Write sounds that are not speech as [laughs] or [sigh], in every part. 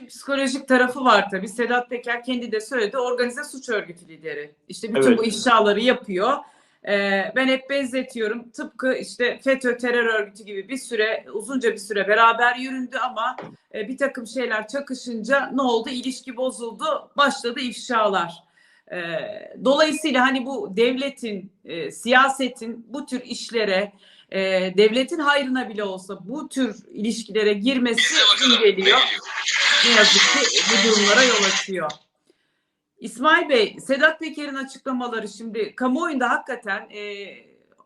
İşin psikolojik tarafı var tabii. Sedat Peker kendi de söyledi. Organize suç örgütü lideri. İşte bütün Evet. bu ifşaları yapıyor. Ee, ben hep benzetiyorum. Tıpkı işte FETÖ terör örgütü gibi bir süre uzunca bir süre beraber yüründü ama e, bir takım şeyler çakışınca ne oldu? İlişki bozuldu. Başladı ifşalar. Ee, dolayısıyla hani bu devletin, e, siyasetin bu tür işlere, e, devletin hayrına bile olsa bu tür ilişkilere girmesi iyi geliyor ne yazık ki bu durumlara yol açıyor. İsmail Bey, Sedat Peker'in açıklamaları şimdi kamuoyunda hakikaten e,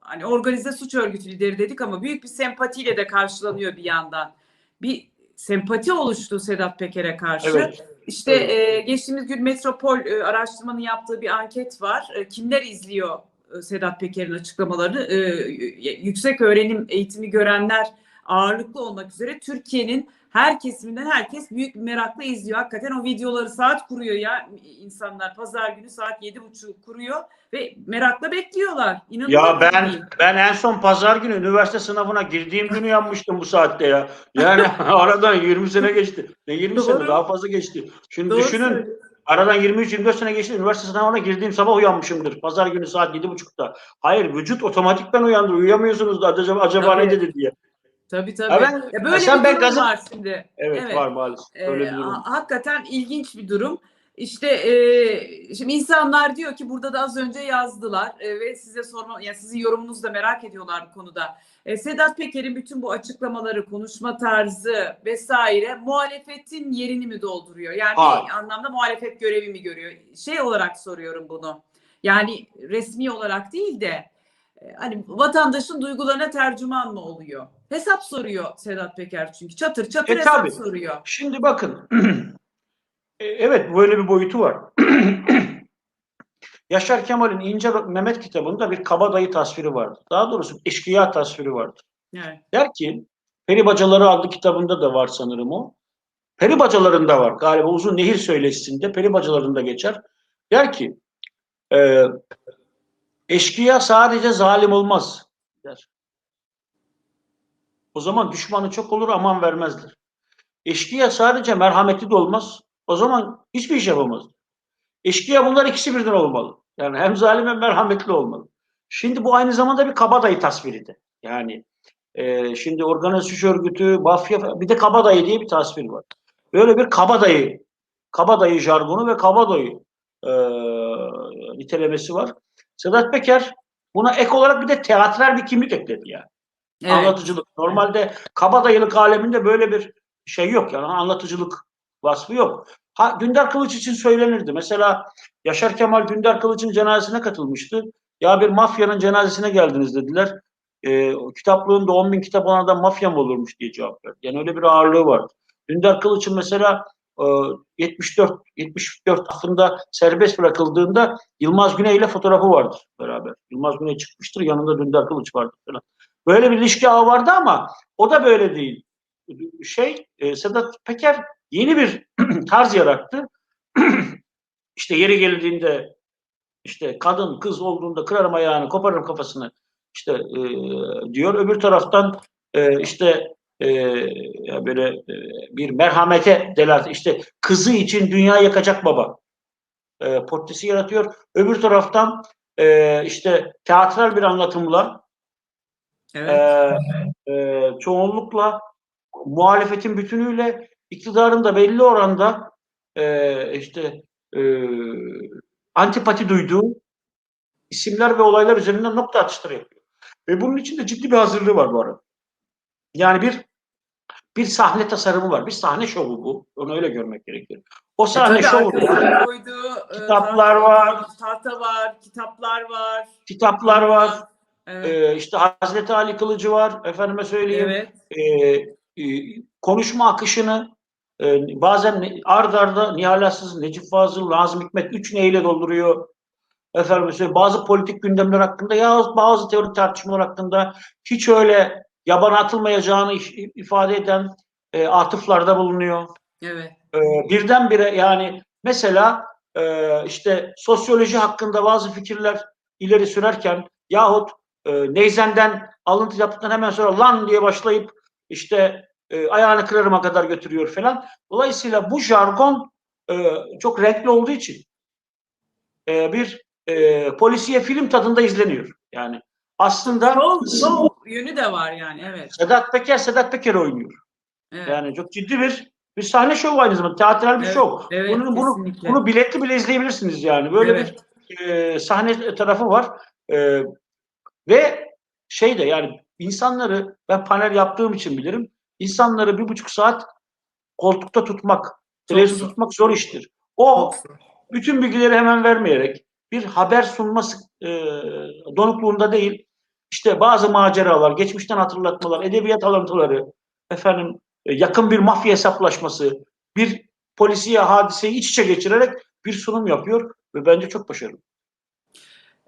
hani organize suç örgütü lideri dedik ama büyük bir sempatiyle de karşılanıyor bir yandan. Bir sempati oluştu Sedat Peker'e karşı. Evet. İşte Evet. e, geçtiğimiz gün Metropol e, araştırmanın yaptığı bir anket var. E, kimler izliyor e, Sedat Peker'in açıklamalarını? E, yüksek öğrenim eğitimi görenler ağırlıklı olmak üzere Türkiye'nin her kesiminden herkes büyük merakla izliyor. Hakikaten o videoları saat kuruyor ya insanlar. Pazar günü saat yedi buçuk kuruyor ve merakla bekliyorlar. İnanılmaz Ya ben değil. ben en son pazar günü üniversite sınavına girdiğim günü yanmıştım bu saatte ya. Yani [laughs] aradan 20 sene geçti. Ne 20 Doğru. sene daha fazla geçti. Şimdi Doğru düşünün söylüyorsun. aradan 23-24 sene geçti. Üniversite sınavına girdiğim sabah uyanmışımdır. Pazar günü saat 7.30'da. Hayır vücut otomatikten uyandır. Uyuyamıyorsunuz da acaba, acaba ne dedi diye. Tabii tabii. Ya ben- ya böyle sen bir ben durum gazet- var şimdi. Evet, Evet. var maalesef. Ee, Öyle bir durum. ha- hakikaten ilginç bir durum. İşte e, şimdi insanlar diyor ki burada da az önce yazdılar e, ve size sorma, yani sizin yorumunuzu da merak ediyorlar bu konuda. E, Sedat Peker'in bütün bu açıklamaları, konuşma tarzı vesaire muhalefetin yerini mi dolduruyor? Yani Hayır. bir anlamda muhalefet görevi mi görüyor? Şey olarak soruyorum bunu. Yani resmi olarak değil de hani vatandaşın duygularına tercüman mı oluyor? Hesap soruyor Sedat Peker çünkü çatır çatır E, hesap tabii. soruyor. Şimdi bakın. [clears throat] E, evet böyle bir boyutu var. [clears throat] Yaşar Kemal'in İnce Mehmet kitabında bir kabadayı tasviri vardı. Daha doğrusu eşkıya tasviri vardı. Evet. Der ki, Peri Bacaları adlı kitabında da var sanırım o. Peri Bacalarında var. Galiba Uzun Nehir Söyleşisi'nde Peri Bacalarında geçer. Der ki, e, eşkıya sadece zalim olmaz. Der. O zaman düşmanı çok olur aman vermezler. Eşkıya sadece merhametli de olmaz. O zaman hiçbir iş yapamaz. Eşkıya bunlar ikisi birden olmalı. Yani hem zalim hem merhametli olmalı. Şimdi bu aynı zamanda bir kabadayı tasviridir. Yani e, şimdi organize suç örgütü, mafya bir de kabadayı diye bir tasvir var. Böyle bir kabadayı, kabadayı jargonu ve kabadayı e, nitelemesi var. Sedat Peker buna ek olarak bir de teatral bir kimlik ekledi yani. Evet. Anlatıcılık. Normalde kabadayılık aleminde böyle bir şey yok yani anlatıcılık vasfı yok. Ha, Dündar Kılıç için söylenirdi. Mesela Yaşar Kemal Dündar Kılıç'ın cenazesine katılmıştı. Ya bir mafyanın cenazesine geldiniz dediler. O kitaplığında 10 bin kitap olan adam mafya mı olurmuş diye cevap verdi. Yani öyle bir ağırlığı var. Dündar Kılıç'ın mesela e, 74 74 aklında serbest bırakıldığında Yılmaz Güney ile fotoğrafı vardır beraber. Yılmaz Güney çıkmıştır yanında Dündar Kılıç vardır falan. Böyle bir ilişki ağı vardı ama o da böyle değil. Şey e, Sedat Peker yeni bir [clears throat] tarz yarattı. [clears throat] işte yeri geldiğinde işte kadın kız olduğunda kırarım ayağını koparırım kafasını işte e, diyor. Öbür taraftan e, işte e, ya böyle e, bir merhamete delalet işte kızı için dünya yakacak baba e, portresi yaratıyor. Öbür taraftan e, işte teatral bir anlatımla Evet. e, e, çoğunlukla muhalefetin bütünüyle iktidarın da belli oranda e, işte e, antipati duyduğu isimler ve olaylar üzerinden nokta atışları yapıyor. Ve bunun için de ciddi bir hazırlığı var bu arada. Yani bir bir sahne tasarımı var. Bir sahne şovu bu. Onu öyle görmek gerekir. O sahne E, şovu. e, Kitaplar tahta- var. Tahta var, kitaplar var. Kitaplar var. Evet. E, işte Hazreti Ali Kılıcı var. Efendime söyleyeyim. evet. e, e, konuşma akışını e, bazen ard arda Nihal Asız, Necip Fazıl, Nazım Hikmet üç neyle dolduruyor. Efendim bazı politik gündemler hakkında ya bazı teorik tartışmalar hakkında hiç öyle yabana atılmayacağını if- ifade eden e, atıflarda bulunuyor. Evet. E, birdenbire yani mesela e, işte sosyoloji hakkında bazı fikirler ileri sürerken yahut e, Neyzen'den alıntı yaptıktan hemen sonra lan diye başlayıp işte e, ayağını kırarıma kadar götürüyor falan. Dolayısıyla bu jargon e, çok renkli olduğu için e, bir e, polisiye film tadında izleniyor. Yani aslında Şov, şov yönü de var yani evet. Sedat Peker Sedat Peker oynuyor. evet. Yani çok ciddi bir bir sahne şovu aynı zamanda. Teatral bir Evet, şov. evet, bunu, bunu, bunu biletli bile izleyebilirsiniz yani. Böyle Evet. bir e, sahne tarafı var. E, ve şey de yani insanları ben panel yaptığım için bilirim. İnsanları bir buçuk saat koltukta tutmak, televizyon tutmak zor iştir. O bütün bilgileri hemen vermeyerek bir haber sunması e, donukluğunda değil, işte bazı maceralar, geçmişten hatırlatmalar, edebiyat alıntıları, efendim e, yakın bir mafya hesaplaşması, bir polisiye hadiseyi iç içe geçirerek bir sunum yapıyor ve bence çok başarılı.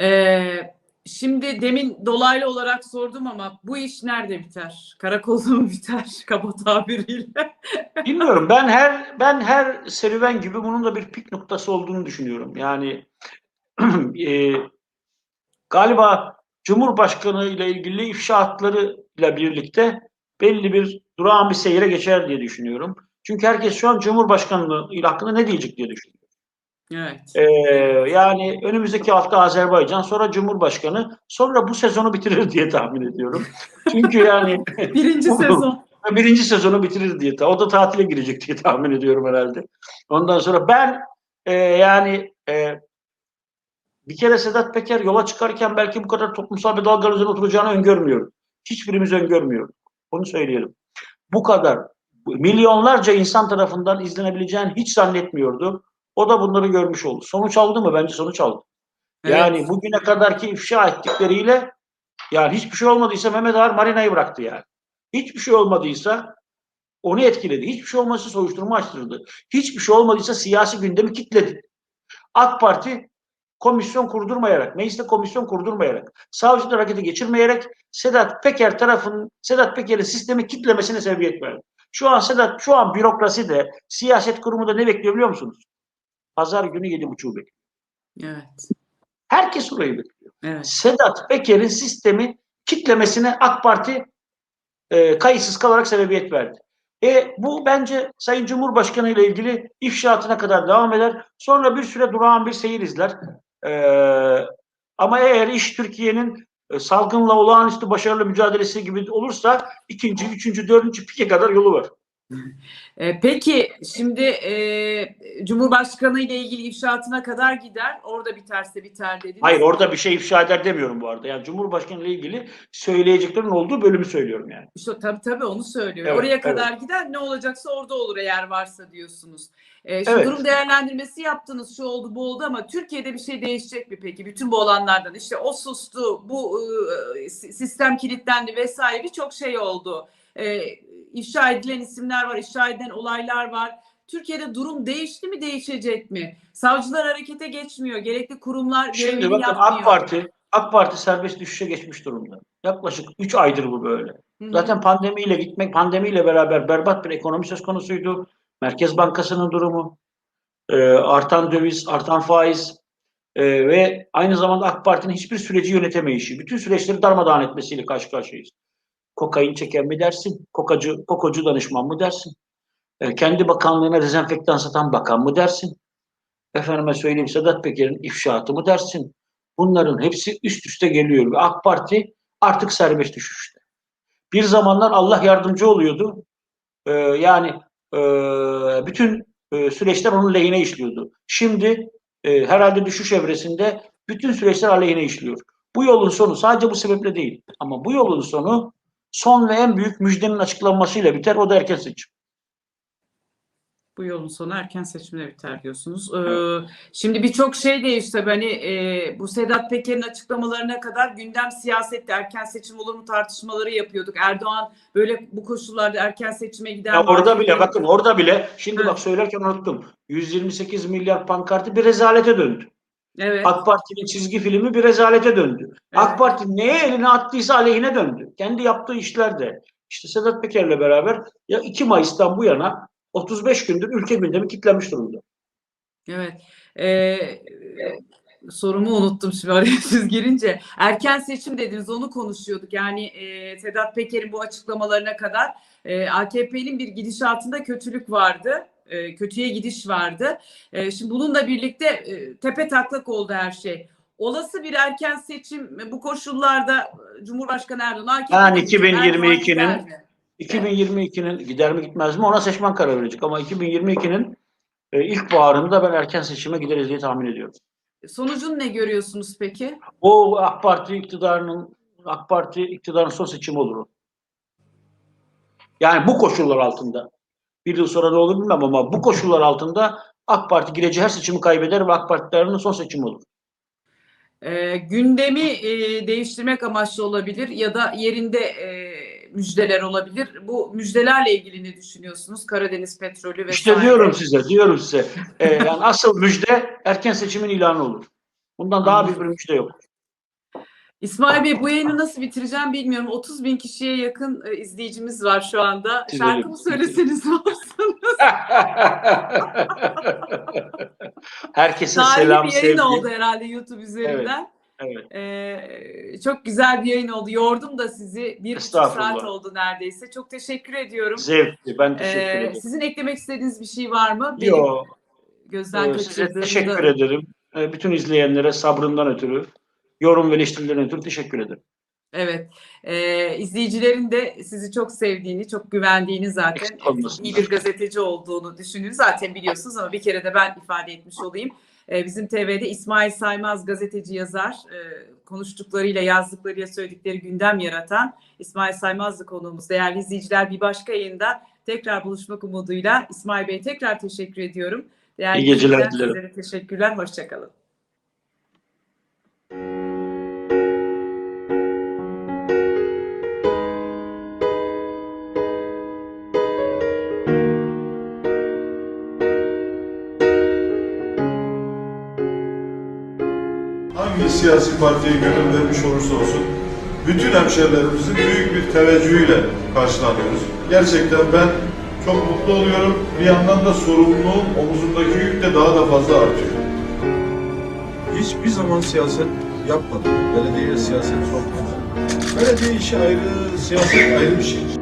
Ee, şimdi demin dolaylı olarak sordum ama bu iş nerede biter? Karakolda mı biter? [laughs] Kaba tabiriyle. Bilmiyorum ben her ben her serüven gibi bunun da bir pik noktası olduğunu düşünüyorum. Yani [clears throat] e, galiba Cumhurbaşkanı ile ilgili ifşaatları ile birlikte belli bir durağan bir seyre geçer diye düşünüyorum. Çünkü herkes şu an Cumhurbaşkanlığı ile hakkında ne diyecek diye düşünüyor. Evet. Ee, yani önümüzdeki hafta Azerbaycan, sonra Cumhurbaşkanı, sonra bu sezonu bitirir diye tahmin ediyorum. Çünkü yani [laughs] Birinci [laughs] sezon. birinci sezonu bitirir diye. O da tatile girecek diye tahmin ediyorum herhalde. Ondan sonra ben e, yani e, bir kere Sedat Peker yola çıkarken belki bu kadar toplumsal bir dalganın üzerine oturacağını öngörmüyorum. Hiçbirimiz öngörmüyoruz. Onu söyleyelim. Bu kadar milyonlarca insan tarafından izlenebileceğini hiç zannetmiyordu. O da bunları görmüş oldu. Sonuç aldı mı? Bence sonuç aldı. Yani Evet. bugüne kadarki ifşa ettikleriyle yani hiçbir şey olmadıysa Mehmet Ağar Marina'yı bıraktı yani. Hiçbir şey olmadıysa onu etkiledi. Hiçbir şey olmadıysa soruşturma açtırdı. Hiçbir şey olmadıysa siyasi gündemi kitledi. AK Parti komisyon kurdurmayarak, mecliste komisyon kurdurmayarak, savcılar harekete geçirmeyerek Sedat Peker tarafının, Sedat Peker'in sistemi kitlemesine sebebiyet verdi. Şu an Sedat, şu an bürokrasi de, siyaset kurumu da ne bekliyor biliyor musunuz? Pazar günü yedi buçuğu bekliyor. Evet. Herkes orayı bekliyor. Evet. Sedat Peker'in sistemi kitlemesine AK Parti e, kayıtsız kalarak sebebiyet verdi. E, bu bence Sayın Cumhurbaşkanı ile ilgili ifşaatına kadar devam eder. Sonra bir süre durağan bir seyir izler. E, ama eğer iş Türkiye'nin e, salgınla olağanüstü başarılı mücadelesi gibi olursa ikinci, üçüncü, dördüncü pike kadar yolu var. Ee, peki şimdi e, Cumhurbaşkanı ile ilgili ifşaatına kadar gider. Orada biterse biter dediniz. Hayır orada bir şey ifşa eder demiyorum bu arada. Yani Cumhurbaşkanı ile ilgili söyleyeceklerin olduğu bölümü söylüyorum yani. İşte tabii tabii onu söylüyor. Evet, Oraya evet. kadar gider ne olacaksa orada olur eğer varsa diyorsunuz. Ee, şu Evet. durum değerlendirmesi yaptınız şu oldu bu oldu ama Türkiye'de bir şey değişecek mi peki? Bütün bu olanlardan işte o sustu bu e, si- sistem kilitlendi vesaire birçok şey oldu. Ee, ifşa edilen isimler var, ifşa edilen olaylar var. Türkiye'de durum değişti mi değişecek mi? Savcılar harekete geçmiyor. Gerekli kurumlar Şimdi bakın yapmıyor. AK Parti AK Parti serbest düşüşe geçmiş durumda. Yaklaşık 3 aydır bu böyle. Hı hı. Zaten pandemiyle gitmek, pandemiyle beraber berbat bir ekonomi söz konusuydu. Merkez Bankası'nın durumu, e, artan döviz, artan faiz e, ve aynı zamanda AK Parti'nin hiçbir süreci yönetemeyişi, bütün süreçleri darmadağın etmesiyle karşı karşıyayız. Kokain çeken mi dersin, kokacı, kokocu danışman mı dersin, E, kendi bakanlığına dezenfektan satan bakan mı dersin, efendime söyleyeyim Sedat Peker'in ifşaatı mı dersin, bunların hepsi üst üste geliyor ve AK Parti artık serbest düşüşte. Bir zamanlar Allah yardımcı oluyordu. Ee, yani e, bütün e, süreçler onun lehine işliyordu. Şimdi e, herhalde düşüş evresinde bütün süreçler aleyhine işliyor. Bu yolun sonu sadece bu sebeple değil. Ama bu yolun sonu son ve en büyük müjdenin açıklanmasıyla biter. O da erken seçim. Bu yolun sonu erken seçimle biter diyorsunuz. Ee, şimdi birçok şey değişti. tabii. Hani e, bu Sedat Peker'in açıklamalarına kadar gündem siyasette erken seçim olur mu tartışmaları yapıyorduk. Erdoğan böyle bu koşullarda erken seçime gider Ya orada bile bakın orada bile şimdi Hı. bak söylerken unuttum. 128 milyar pankartı bir rezalete döndü. Evet. AK Parti'nin çizgi filmi bir rezalete döndü. Evet. AK Parti neye elini attıysa aleyhine döndü. Kendi yaptığı işlerde. İşte Sedat Peker'le beraber ya 2 Mayıs'tan bu yana 35 gündür ülke gündemi kilitlenmiş durumda. Evet. Ee, sorumu unuttum şimdi araya [laughs] siz girince. Erken seçim dediniz onu konuşuyorduk. Yani e, Sedat Peker'in bu açıklamalarına kadar e, AKP'nin bir gidişatında kötülük vardı. E, kötüye gidiş vardı. E, şimdi bununla birlikte e, tepe taklak oldu her şey. Olası bir erken seçim e, bu koşullarda e, Cumhurbaşkanı Erdoğan Yani Erdoğan 2022'nin gider mi? 2022'nin gider mi gitmez mi ona seçmen karar verecek ama 2022'nin e, ilk baharında ben erken seçime gideriz diye tahmin ediyorum. Sonucunu ne görüyorsunuz peki? Bu AK Parti iktidarının AK Parti iktidarın son seçimi olur. Yani bu koşullar altında. Bir yıl sonra ne olur bilmem ama bu koşullar altında AK Parti gireceği her seçimi kaybeder ve AK Partilerin son seçimi olur. E, gündemi e, değiştirmek amaçlı olabilir ya da yerinde e, müjdeler olabilir. Bu müjdelerle ilgili ne düşünüyorsunuz? Karadeniz petrolü vesaire. İşte diyorum size, diyorum size. Ee, yani asıl müjde erken seçimin ilanı olur. Bundan daha büyük bir müjde yok. İsmail Bey bu yayını nasıl bitireceğim bilmiyorum. 30 bin kişiye yakın e, izleyicimiz var şu anda. Siz Şarkı öyle mı söyleseniz ne olsun? [laughs] Herkese Tarihi selam, bir yayın sevgi. oldu herhalde YouTube üzerinden. Evet. Ee, çok güzel bir yayın oldu. Yordum da sizi. Bir buçuk Estağfurullah. saat oldu neredeyse. Çok teşekkür ediyorum. Zevkli. Ben teşekkür Ee, ederim. sizin eklemek istediğiniz bir şey var mı? Benim Yo, gözden e, size kaçırdığımda- teşekkür ederim. E, Bütün izleyenlere sabrından ötürü, yorum ve eleştirilerinden ötürü teşekkür ederim. Evet. Ee, izleyicilerin de sizi çok sevdiğini, çok güvendiğini zaten iyi bir gazeteci olduğunu düşündüğünü zaten biliyorsunuz ama bir kere de ben ifade etmiş olayım. Ee, bizim TV'de İsmail Saymaz gazeteci yazar. Ee, konuştuklarıyla, yazdıklarıyla söyledikleri gündem yaratan İsmail Saymaz'dı konuğumuz. Değerli izleyiciler bir başka yayında tekrar buluşmak umuduyla İsmail Bey tekrar teşekkür ediyorum. Değerli İyi geceler dilerim. Teşekkürler. Hoşçakalın. Siyasi partiye gönül vermiş olursa olsun bütün hemşerilerimizin büyük bir teveccühüyle karşılanıyoruz. Gerçekten ben çok mutlu oluyorum. Bir yandan da sorumluluğum omuzumdaki yük de daha da fazla artıyor. Hiçbir zaman siyaset yapmadım. Belediyeye siyaset sokmadım. Belediye işi ayrı, siyaset ayrı bir şey.